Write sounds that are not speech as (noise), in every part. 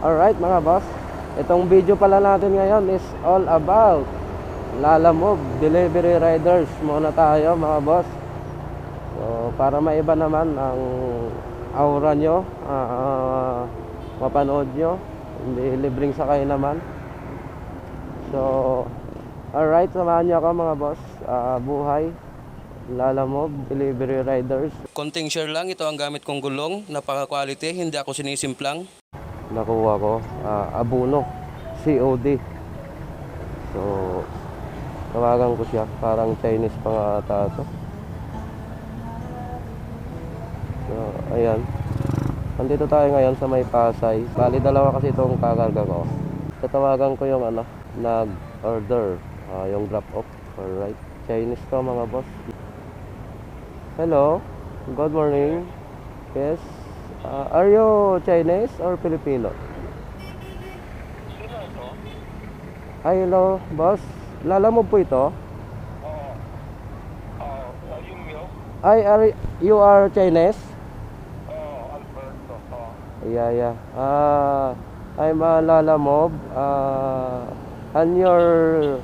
Alright mga boss, itong video pala natin ngayon is all about Lalamove Delivery Riders muna tayo mga boss. So para maiba naman ang aura nyo, ah, ah, mapanood nyo, hindi libreng sakay naman. So alright, samahan nyo ako mga boss, Ah, buhay Lalamove Delivery Riders. Konting share lang, ito ang gamit kong gulong. Napaka-quality, hindi ako sinisimplang. Nakuha ko ah, Abuno COD so tawagan ko siya. Parang Chinese pa nga ata to. So ayan. Nandito tayo ngayon sa may Pasay. Bali dalawa kasi itong kakarga ko. Tatawagan ko yung ano nag order ah, yung drop off. Alright. Chinese to mga boss. Hello. Good morning. Yes Uh, are you Chinese or Filipino? Hi, hello, boss. Lala mo po ito? Oo. Uh, yung milk? Ay, are, you are Chinese? Oo, Alberto. Oo. Yeah, yeah. Uh, I'm a Lala Mob. Uh, and your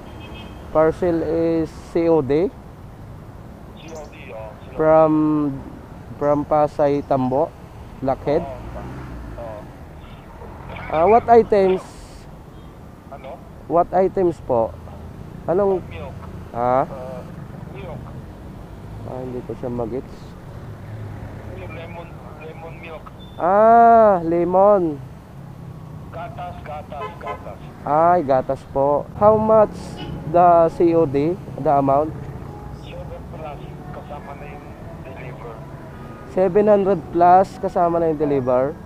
parcel is COD COD, oh. COD. from from Pasay Tambo, Blackhead. Oo. Oo. Uh, what items? Ano? What items po? Anong Milk. ha? Uh, milk. Ah, hindi ko siya magets. Lemon, lemon milk. Ah, lemon. Gatas, gatas, gatas. Ay, gatas po. How much the COD, the amount? 7 plus kasama na yung deliver. 700 plus kasama na yung deliver.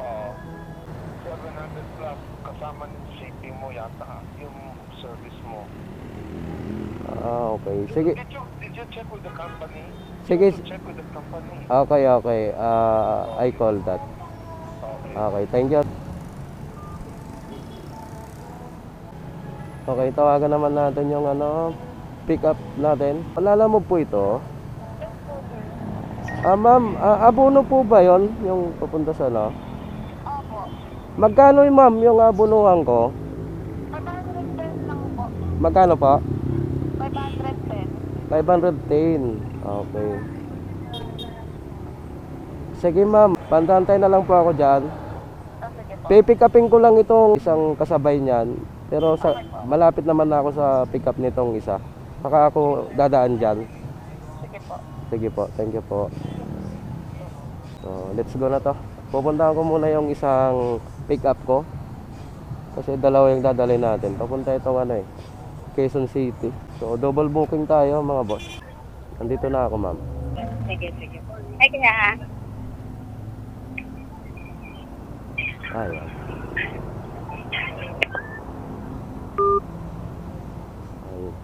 Oo. 700 plus kasama yung shipping mo yata. Yung service mo. Ah, okay. Sige, Did you, did you check with the company? sige. You check with the company. Okay, okay. Ah, I call that. Okay. Okay, thank you. Okay, tawagan naman natin yung ano, pick up natin. Alala mo po ito? Ah, ma'am, ah, abono po ba yon yung papunta sa ano? Opo. Magkano yung ma'am yung abunuhan ko? 510 lang po. Magkano po? 510. 510. Okay. Sige ma'am, pantantay na lang po ako dyan. Oh, sige po. Pipick upin ko lang itong isang kasabay niyan. Pero sa, malapit naman na ako sa pick up nitong isa. Baka ako dadaan dyan. Sige po. Thank you po. So, let's go na to. Pupuntahan ko muna yung isang pick up ko. Kasi dalawa yung dadalhin natin. Papunta itong ano eh, Quezon City. So, double booking tayo mga boss. Nandito na ako ma'am. Sige, sige po. Ay, kaya ha? Ayan. Ayun.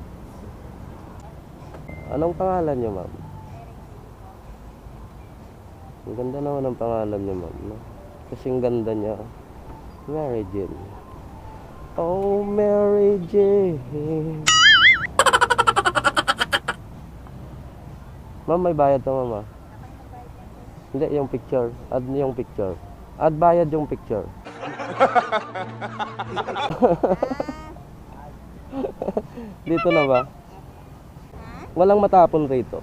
Anong pangalan niyo, ma'am? Ang ganda naman ang pangalan niyo, ma'am. No? Kasing ganda niya. Mary Jane. Oh, Mary Jane. (laughs) Ma'am, may bayad to, ma'am. ah. Hindi, yung picture. Add yung picture. Add bayad yung picture. (laughs) Dito na ba? Walang matapon rito.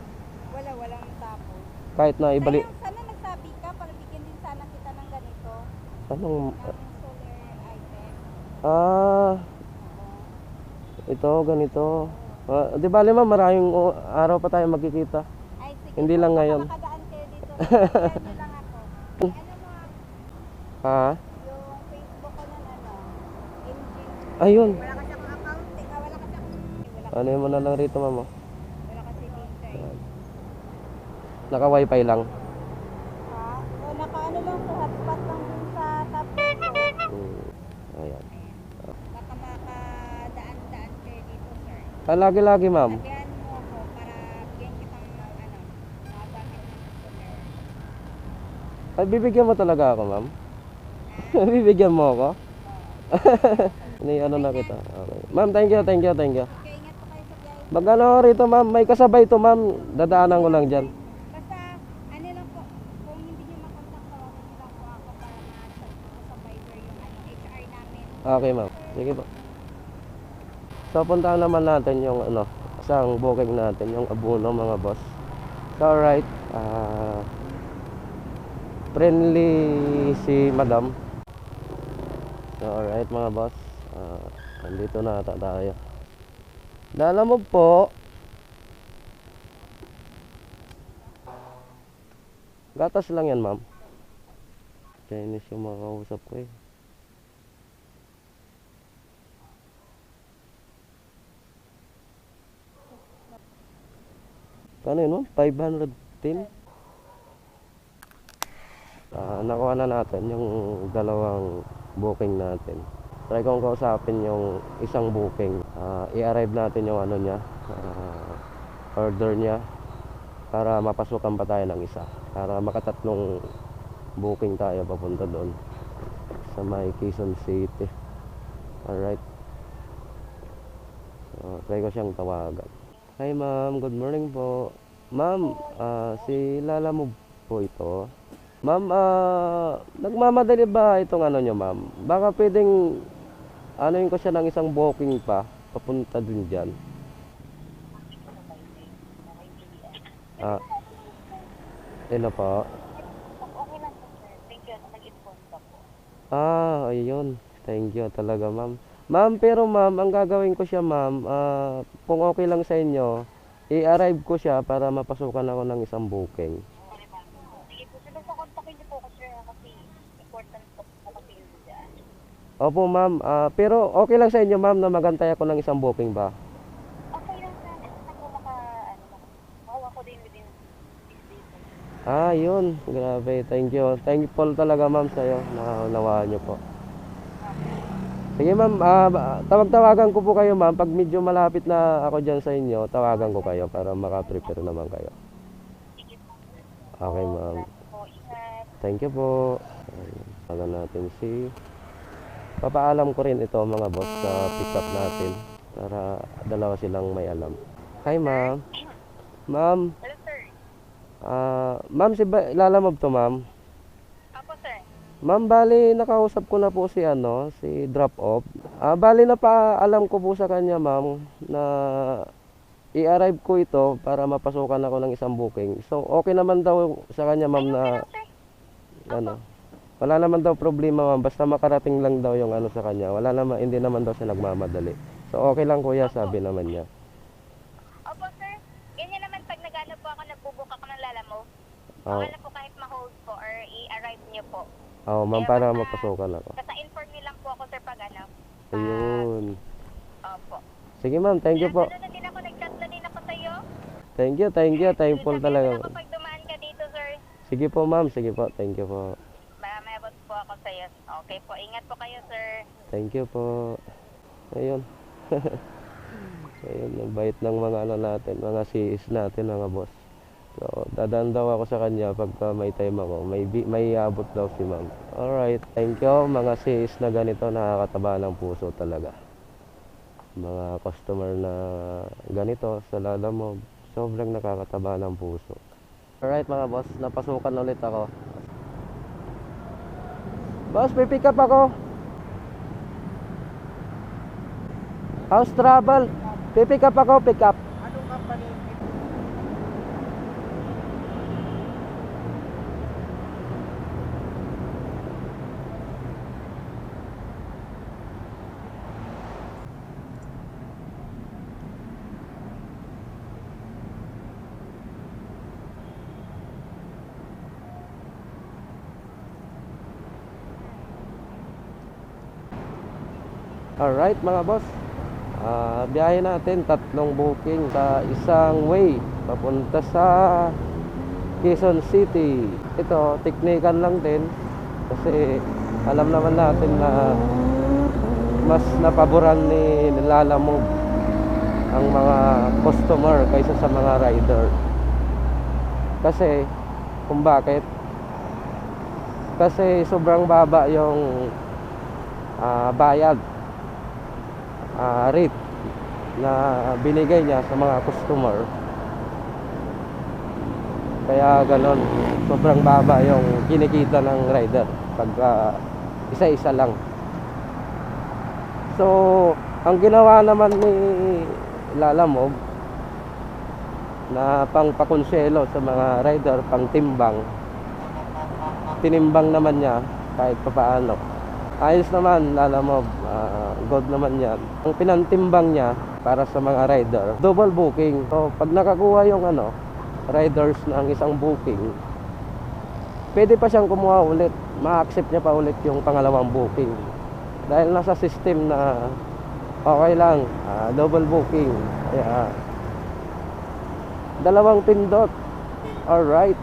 Wala, walang tapon. Kahit na ibalik. Sayang, sana nagsabi ka para bigyan din sana kita ng ganito. Anong... Ah... Ito, ganito. Ah, di ba, lima, maraming araw pa tayo magkikita. Ay, sige. Hindi lang ngayon. makadaan kayo dito. (laughs) Lang ako. Ano mo, Ha? yung Facebook ko ng ano. Ayun. Wala kasi akong account. Ah, wala Ano mo na lang rito, mama? wala kasi dito eh. Naka-wifi lang. Ah, lagi-lagi, ma'am. Lagyan mo ako para bigyan kitang ano, magamit ng solar. Ay, bibigyan mo talaga ako, ma'am? (laughs) bibigyan mo ako? (laughs) Ni ano na kita. Okay. Ma'am, thank you, thank you, thank you. Kaya ingat po kayo sa biyahe. Rito, ma'am? May kasabay to, ma'am. Dadaanan ko lang dyan. Basta, ano lang po, kung hindi makontak, tawagan nyo lang po ako para ma-chat ko yung ano, Okay, ma'am. Sige po. So, puntahan naman natin yung ano, isang booking natin, yung abuno mga boss. So, alright. ah friendly si madam. So, alright mga boss. Ah, nandito na ata tayo. Dala mo po. Gatas lang yan, ma'am. Chinese yung mga kausap ko eh. Kano yun, ma'am? 510? Ah, nakuha na natin yung dalawang booking natin. Try kong kausapin yung isang booking. Ah, i-arrive natin yung ano niya, ah, order niya para mapasukan pa tayo ng isa. Para makatatlong booking tayo papunta doon sa may Quezon City. Alright. So, try ko siyang tawagan. Hi ma'am, good morning po. Ma'am, ah, si Lala mo po ito. Ma'am, ah, nagmamadali ba itong ano nyo ma'am? Baka pwedeng ano yun ko siya ng isang booking pa papunta dun dyan. Ah, hello po. Ah, ayun. Thank you talaga, ma'am. Ma'am, pero ma'am, ang gagawin ko siya, ma'am, ah, kung okay lang sa inyo, i-arrive ko siya para mapasukan ako ng isang booking. Ako. Opo, ma'am. Ah, pero okay lang sa inyo, ma'am, na magantay ako ng isang booking ba? Okay lang. Basta po maka, ano, makawa ko din within. Ah, yun. Grabe. Thank you. Thankful talaga, ma'am, sa'yo. Naunawaan niyo po. Sige, ma'am. Ba- tawag-tawagan ko po kayo, ma'am. Pag medyo malapit na ako dyan sa inyo, tawagan ko kayo para maka-prepare naman kayo. Okay, ma'am. Thank you po. Tawagan natin si... Papaalam ko rin ito mga boss sa pick up natin para dalawa silang may alam. Hi, ma'am. Ma'am, Hello, sir. ah, ma'am si ba, lalamog to, ma'am. Ma'am, bali nakausap ko na po si ano, si drop off. Ah, bali na pa alam ko po sa kanya, ma'am, na i-arrive ko ito para mapasukan ako ng isang booking. So, okay naman daw sa kanya, ma'am, na ano. Wala naman daw problema, ma'am, basta makarating lang daw yung ano sa kanya. Wala naman hindi naman daw siya nagmamadali. So, okay lang kuya, sabi naman niya. Opo, sir. Ganyan naman pag nag-ano po ako, nagbubook ako ng lala mo. Oo, Okay na po kahit ma-hold po or i-arrive niyo po. Oh, ma'am, Kaya para basta- mapasukan ako. Basta inform niyo lang po ako, sir, pag ano. Ayun. Opo. Sige, ma'am, thank you po. Ano na din ako, nag-chat na din ako sa'yo. Thank you, thank you. Thankful talaga. lang Kapag dumaan ka dito, sir, Sige po, ma'am. Sige po. Thank you po. mamabot po ako sa'yo. Okay po, ingat po kayo, sir. Thank you po. Ayun. (laughs) Ayun, ang bait ng mga ano natin, mga sis natin, mga boss. So, dadaan daw ako sa kanya pagka may time ako. May, may abot daw si ma'am. Alright, thank you mga sis na ganito, nakakataba ng puso talaga. Mga customer na ganito, sa lala mo, sobrang nakakataba ng puso. Alright mga boss, napasukan ulit ako. Boss, may pick up ako. House travel. Pipick up ako, pick up. Alright mga boss. Ah, biyahe natin tatlong booking sa isang way papunta sa Quezon City. Ito, teknikan lang din kasi alam naman natin na mas napaboran ni Lalamove ang mga customer kaysa sa mga rider. Kasi kung bakit? Kasi sobrang baba yung ah, bayad ah, rate na binigay niya sa mga customer. Kaya ganon, sobrang baba yung kinikita ng rider pag ah, isa-isa lang. So, ang ginawa naman ni Lalamog na pang pakonselo sa mga rider, pang timbang. Tinimbang naman niya kahit papaano. Ayos naman, Lalamog. ah, good naman yan. Ang pinantimbang niya para sa mga rider, double booking. So, pag nakakuha yung ano, riders ng isang booking, pwede pa siyang kumuha ulit. Ma-accept niya pa ulit yung pangalawang booking. Dahil nasa system na okay lang, ah, double booking. Kaya, dalawang pindot. Alright.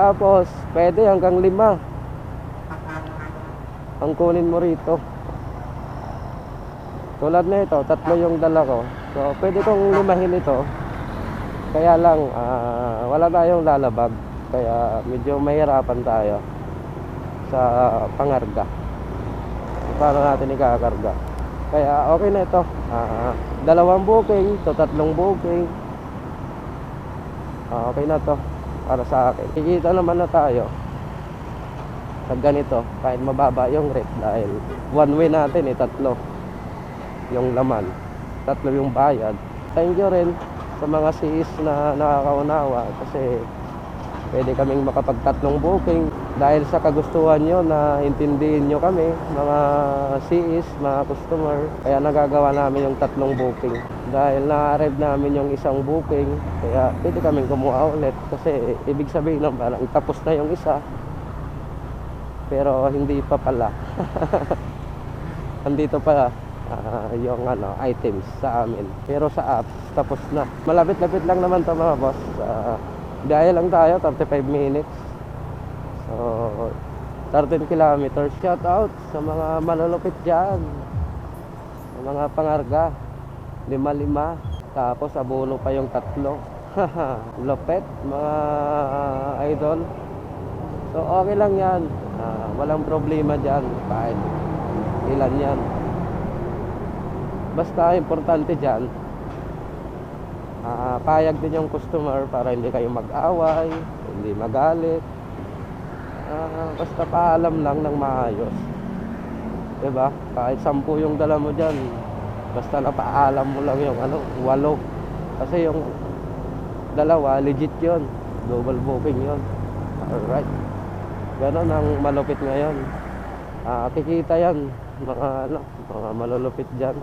Tapos, pwede hanggang lima. Ang kunin mo rito. Tulad na ito, tatlo yung dala ko. So, pwede kong limahin ito. Kaya lang, ah, wala tayong lalabag. Kaya medyo mahirapan tayo sa pangarga. Paano natin ikakarga. Kaya okay na ito. Ah, dalawang booking, to tatlong booking. Ah, okay na to para sa akin. Kikita naman na tayo sa ganito kahit mababa yung rate dahil one way natin eh tatlo yung laman tatlo yung bayad. Thank you rin sa mga sis na nakakaunawa kasi pwede kaming makapagtatlong booking. Dahil sa kagustuhan nyo na intindihin nyo kami mga sis, mga customer kaya nagagawa namin yung tatlong booking. Dahil na-arrive namin yung isang booking kaya pwede kaming kumuha ulit. Kasi ibig sabihin lang parang tapos na yung isa pero hindi pa pala. (laughs) Andito pa ah, yung ano items sa amin. Pero sa apps tapos na. Malapit-lapit lang naman to mga boss. Uh, biyahe lang tayo 35 minutes. So 13 kilometers. Shout out sa mga malulupit dyan. Sa mga pangarga. Lima lima tapos abono pa yung tatlo. (laughs) Lupet mga idol. So okay lang yan. Ah, walang problema dyan. Kahit ilan yan. Basta importante dyan. ah, payag din yung customer para hindi kayo mag-away, hindi magalit. Ah, basta paalam lang ng maayos. 'Di ba? Kahit sampu yung dala mo dyan, basta napaalam mo lang yung ano, walo. Kasi yung dalawa, legit yon Double booking yon Alright. Ganon ang malupit ngayon. Ah, kikita yan. Mga, ano, mga malulupit dyan.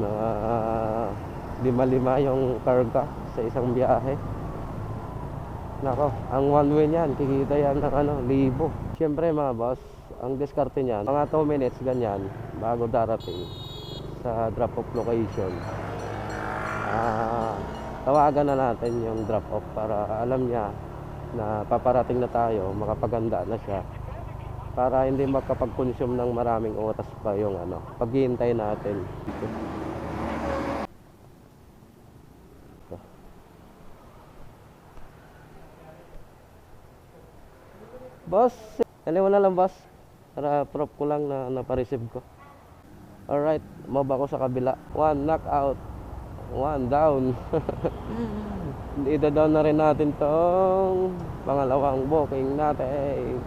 Mga lima-lima yung karga sa isang biyahe. Nako, ang one way niyan, kikita yan ng ano, libo. Siyempre mga boss, ang diskarte niyan, mga 2 minutes ganyan, bago darating sa drop-off location. Ah, tawagan na natin yung drop-off para alam niya na paparating na tayo, makapaganda na siya para hindi makapag-consume ng maraming oras pa yung ano, paghihintay natin. Boss, dalawa na lang boss. Para prop ko lang na napareceive ko. Alright, mob ako sa kabila. One knockout. One down. (laughs) Ida-down na rin natin tong pangalawang booking natin.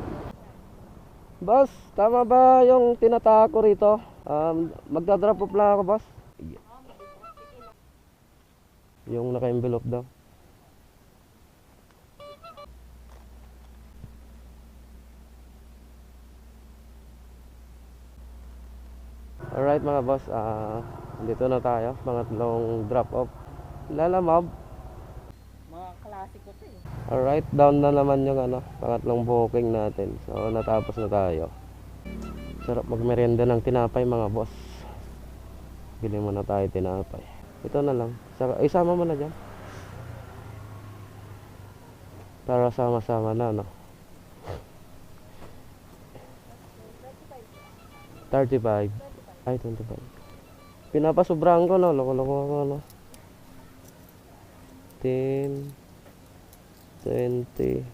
Boss, tama ba yung tinatako rito? Um, magdadrop off lang ako, boss. Yung naka-envelope daw. Alright mga boss, ah dito na tayo, pangatlong drop off. Lalamab. Klasiko to eh. Alright, down na naman yung ano, pangatlong booking natin. So natapos na tayo. Sarap magmerienda ng tinapay mga boss. Bili muna tayo tinapay. Ito na lang. Saka, isama mo na dyan. Para sama-sama na, no? 35. Ay, 25. Pinapasubrahan ko, no? Loko-loko ako, no? 10, 25.